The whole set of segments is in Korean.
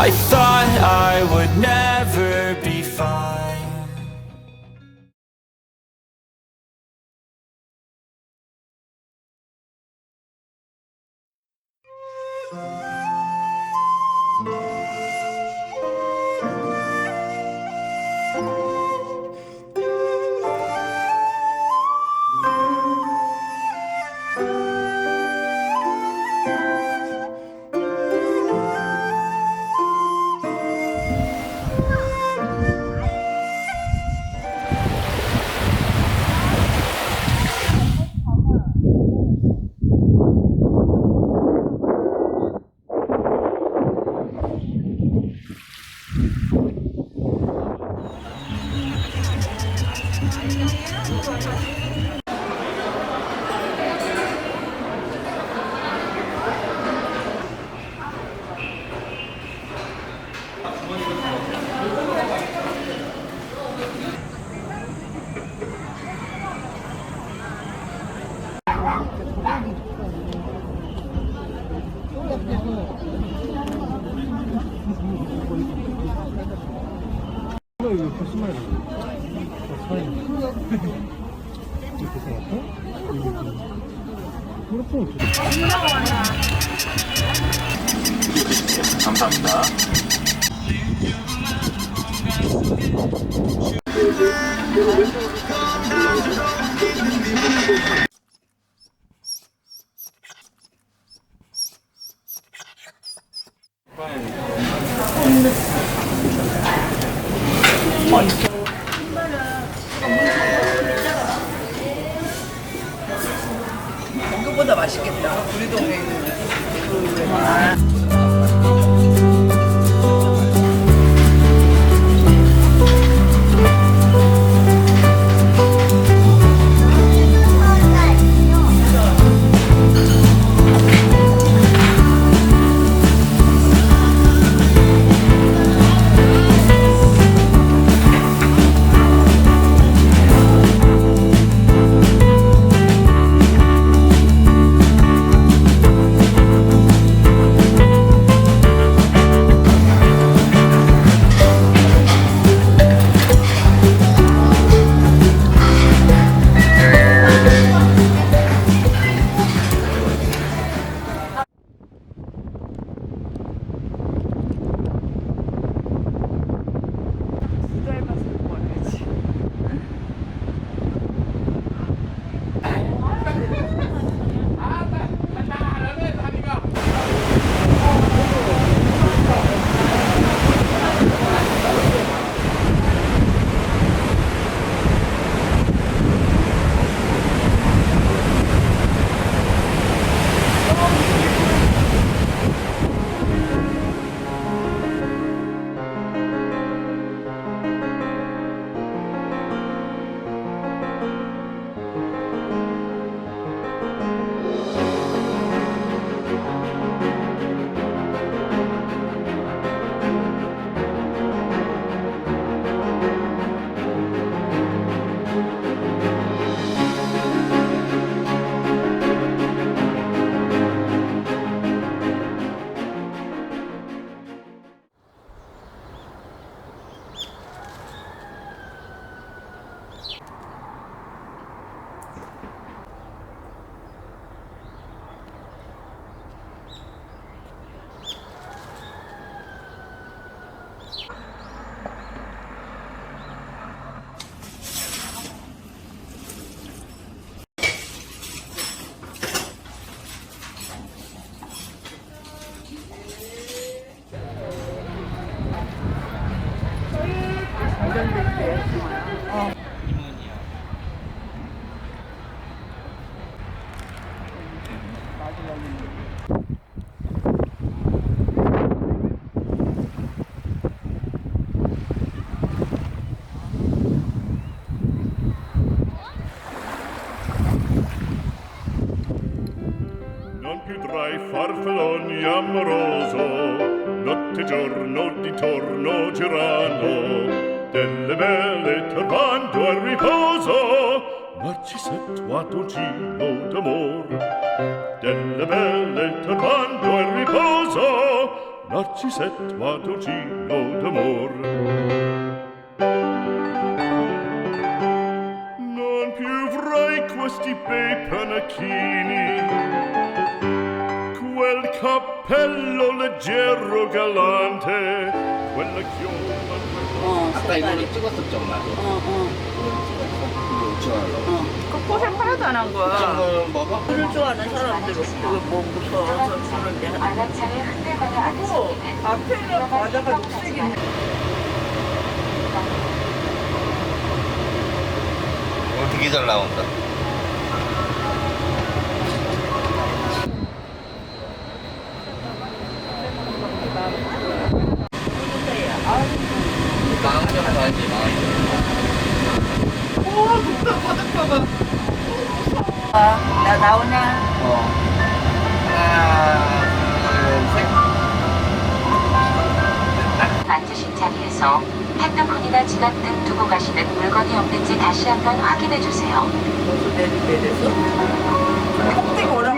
I thought I would never be 감사합니다. 이거보다 맛있겠다. 우리 동 d'amor delle belle te quando è riposo narcisetto adocino d'amor non più vrai questi bei panacchini quel cappello leggero galante quella chioma oh, stai, non ci questo giornato oh, oh. 고생 하나도 안한 거야. 이거는 먹어? 술을 좋아하는 사람들은 그거 뭐 무서워서 흔들거나 하고 앉히기는 앞에는 과자가 녹색이 오늘 되게 잘 나온다. 마음 좀 가야지, 마음. 나 나오냐? 어. 하나, 둘, 셋. 앉으신 자리에서 핸드폰이나 지갑 등 두고 가시는 물건이 없는지 다시 한번 확인해 주세요. 너도 내리 내려서? 껍데기 오라.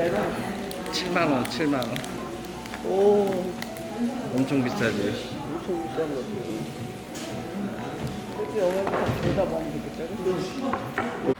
7만 원, 7만 원. 오, 엄청 비싸지. 엄청 비싼 것 같아. 여기 영화보다 둘다 먹는 게 비싸.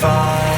fire.